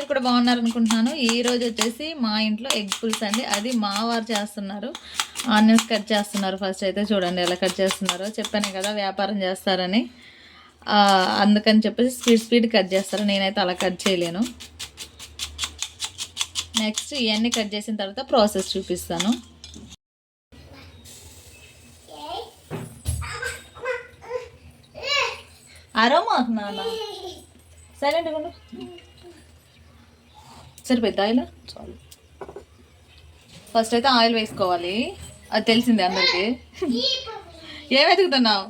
మీరు కూడా బాగున్నారు అనుకుంటున్నాను ఈరోజు వచ్చేసి మా ఇంట్లో ఎగ్ పుల్స్ అండి. అది మా వారు చేస్తున్నారు. ఆనియన్స్ కట్ చేస్తున్నారు ఫస్ట్ అయితే. చూడండి ఎలా కట్ చేస్తున్నారో. చెప్పాను కదా వ్యాపారం చేస్తారని. అందుకని చెప్పేసి స్పీడ్ స్పీడ్ కట్ చేస్తారు. నేనైతే అలా కట్ చేయలేను. నెక్స్ట్ ఇవన్నీ కట్ చేసిన తర్వాత ప్రాసెస్ చూపిస్తాను. అరోమా నాన్న. సరే అండి సరిపోద్ది ఆయిల్ చాలు. ఫస్ట్ అయితే ఆయిల్ వేసుకోవాలి. అది తెలిసిందే అందరికి. ఏం వెతుకుతున్నావు?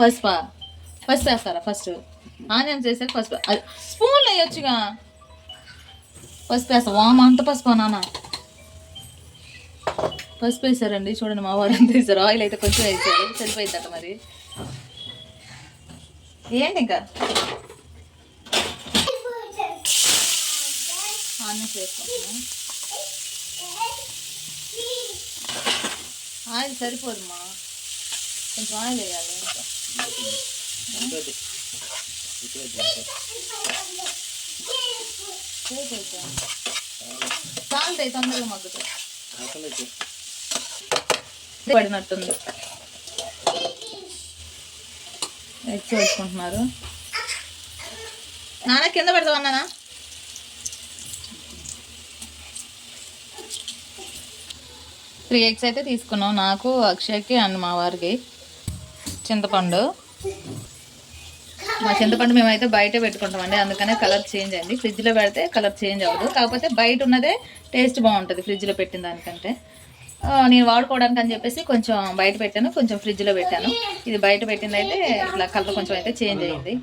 పసుపా. ఫస్ట్ వేస్తారా ఫస్ట్? ఆనియన్స్ వేసాక అది స్పూన్లు వేయొచ్చుగా. పసుపు వేస్తా. వామ అంత పసుపు నాన్న. పసుపు వేసారండి. చూడండి మా వారు ఎంత వేసారు. ఆయిల్ అయితే కొంచెం వేసారు. సరిపోయిందట మరి. ఏంటి ఇంకా? ఆనియన్స్ వేసుకుంటున్నాం ఆయిల్ సరిపోదమ్మా కొంచెం ఆయిల్ వేయాలి సాల్ట్ అయితే తొందరగా మగ్గుతుంది పడినట్టుంది. ఎక్కువ వేసుకుంటున్నారు నాన్న కింద పెడతావు అన్నానా? త్రీ ఎగ్స్ అయితే తీసుకున్నాం. నాకు అక్షయ్కి అండ్ మా వారికి చింతపండు. మా చింతపండు మేమైతే బయట పెట్టుకుంటామండి. అందుకనే కలర్ చేంజ్ అయింది. ఫ్రిడ్జ్లో పెడితే కలర్ చేంజ్ అవ్వదు. కాకపోతే బయట ఉన్నదే టేస్ట్ బాగుంటుంది ఫ్రిడ్జ్లో పెట్టిన దానికంటే. నేను వాడుకోవడానికి అని చెప్పేసి కొంచెం బయట పెట్టాను. కొంచెం ఫ్రిడ్జ్లో పెట్టాను. ఇది బయట పెట్టింది అయితే ఇట్లా కలర్ కొంచెం అయితే చేంజ్ అయ్యింది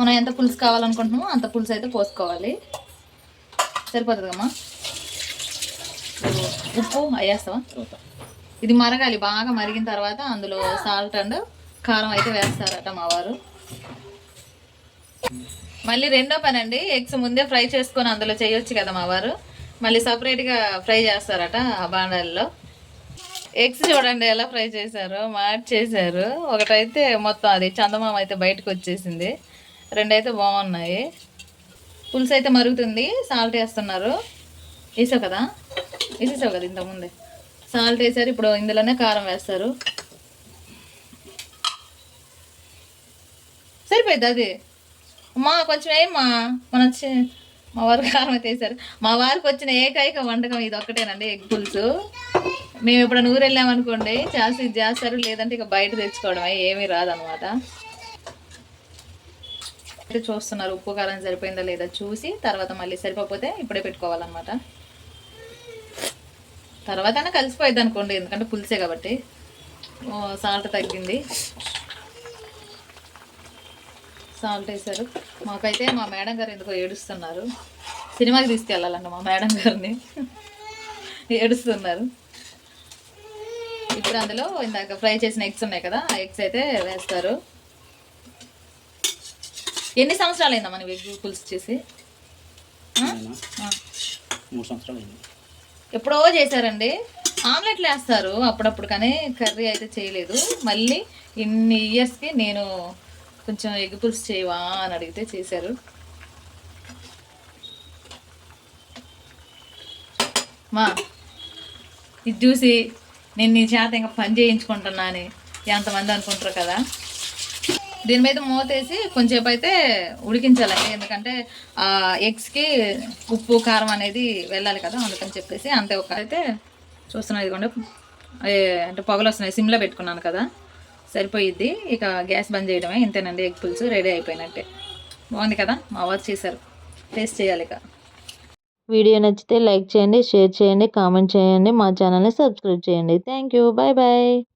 మనం ఎంత పులుసు కావాలనుకుంటున్నామో అంత పులుసు అయితే పోసుకోవాలి. సరిపోతుంది అమ్మా ఉప్పు అయ్యేస్తావా? ఇది మరగాలి. బాగా మరిగిన తర్వాత అందులో సాల్ట్ అండ్ కారం అయితే వేస్తారట మా వారు. మళ్ళీ రెండో పని అండి ఎగ్స్ ముందే ఫ్రై చేసుకొని అందులో చేయొచ్చు కదా మా వారు. మళ్ళీ సపరేట్గా ఫ్రై చేస్తారట ఆ బాండాల్లో. ఎగ్స్ చూడండి ఎలా ఫ్రై చేశారు మార్చేశారు. ఒకటైతే మొత్తం అది చందమామ అయితే బయటకు వచ్చేసింది. రెండైతే బాగున్నాయి. పులుసు అయితే మరుగుతుంది. సాల్ట్ వేస్తున్నారు. వేసావు కదా? వేసేసావు కదా ఇంతకుముందే. సాల్ట్ వేసారు ఇప్పుడు ఇందులోనే కారం వేస్తారు. సరిపోయింది అది? అమ్మా కొంచెం ఏమ్మా మన మా వారు కారం అయితే వేసారు. మా వారికి వచ్చిన ఏకైక వంటకం ఇది ఒక్కటేనండి ఎగ్ పులుసు. మేము ఇప్పుడు ఊరు వెళ్ళామనుకోండి చేసి ఇది చేస్తారు లేదంటే ఇక బయట తెచ్చుకోవడమే ఏమీ రాదనమాట చూస్తున్నారు ఉప్పు కారం సరిపోయిందా లేదా చూసి తర్వాత మళ్ళీ సరిపోతే ఇప్పుడే పెట్టుకోవాలన్నమాట. తర్వాత అయినా కలిసిపోయింది అనుకోండి ఎందుకంటే పులిసే కాబట్టి. సాల్ట్ తగ్గింది. సాల్ట్ వేసారు మాకైతే మా మేడం గారు ఎందుకో ఏడుస్తున్నారు. సినిమాకి తీసుకెళ్ళాలంట మా మేడం గారిని. ఏడుస్తున్నారు. ఇప్పుడు అందులో ఇందాక ఫ్రై చేసిన ఎగ్స్ ఉన్నాయి కదా ఆ ఎగ్స్ అయితే వేస్తారు. ఎన్ని సంవత్సరాలు అయిందా మనం ఎగ్ పులుసు చేసి. మూడు సంవత్సరాలు అయింది ఎప్పుడో చేశారండి. ఆమ్లెట్లు వేస్తారు అప్పుడప్పుడు కానీ కర్రీ అయితే చేయలేదు. మళ్ళీ ఇన్ని ఇయర్స్కి నేను కొంచెం ఎగ్ పులుసు చేయవా అని అడిగితే చేశారు. మా ఇది చూసి నేను నీ చేత ఇంకా పని చేయించుకుంటున్నా అని ఎంతమంది అనుకుంటారు కదా. దీని మీద మూతేసి కొంచెంసేపు అయితే ఉడికించాలండి ఎందుకంటే ఆ ఎగ్స్కి ఉప్పు కారం అనేది వెళ్ళాలి కదా అందుకని చెప్పేసి అంతే ఒక అయితే చూస్తున్నా ఇదిగోండి. అంటే పొగలు వస్తున్నాయి. సిమ్లో పెట్టుకున్నాను కదా. సరిపోయిద్ది. ఇక గ్యాస్ బంద్ చేయడమే. ఇంతేనండి. ఎగ్ పులుసు రెడీ అయిపోయినట్టే. బాగుంది కదా? మా వాచ్ చేశారు. టేస్ట్ చేయాలి ఇక. వీడియో నచ్చితే లైక్ చేయండి షేర్ చేయండి కామెంట్ చేయండి. మా ఛానల్ని సబ్స్క్రైబ్ చేయండి. Thank you. Bye bye.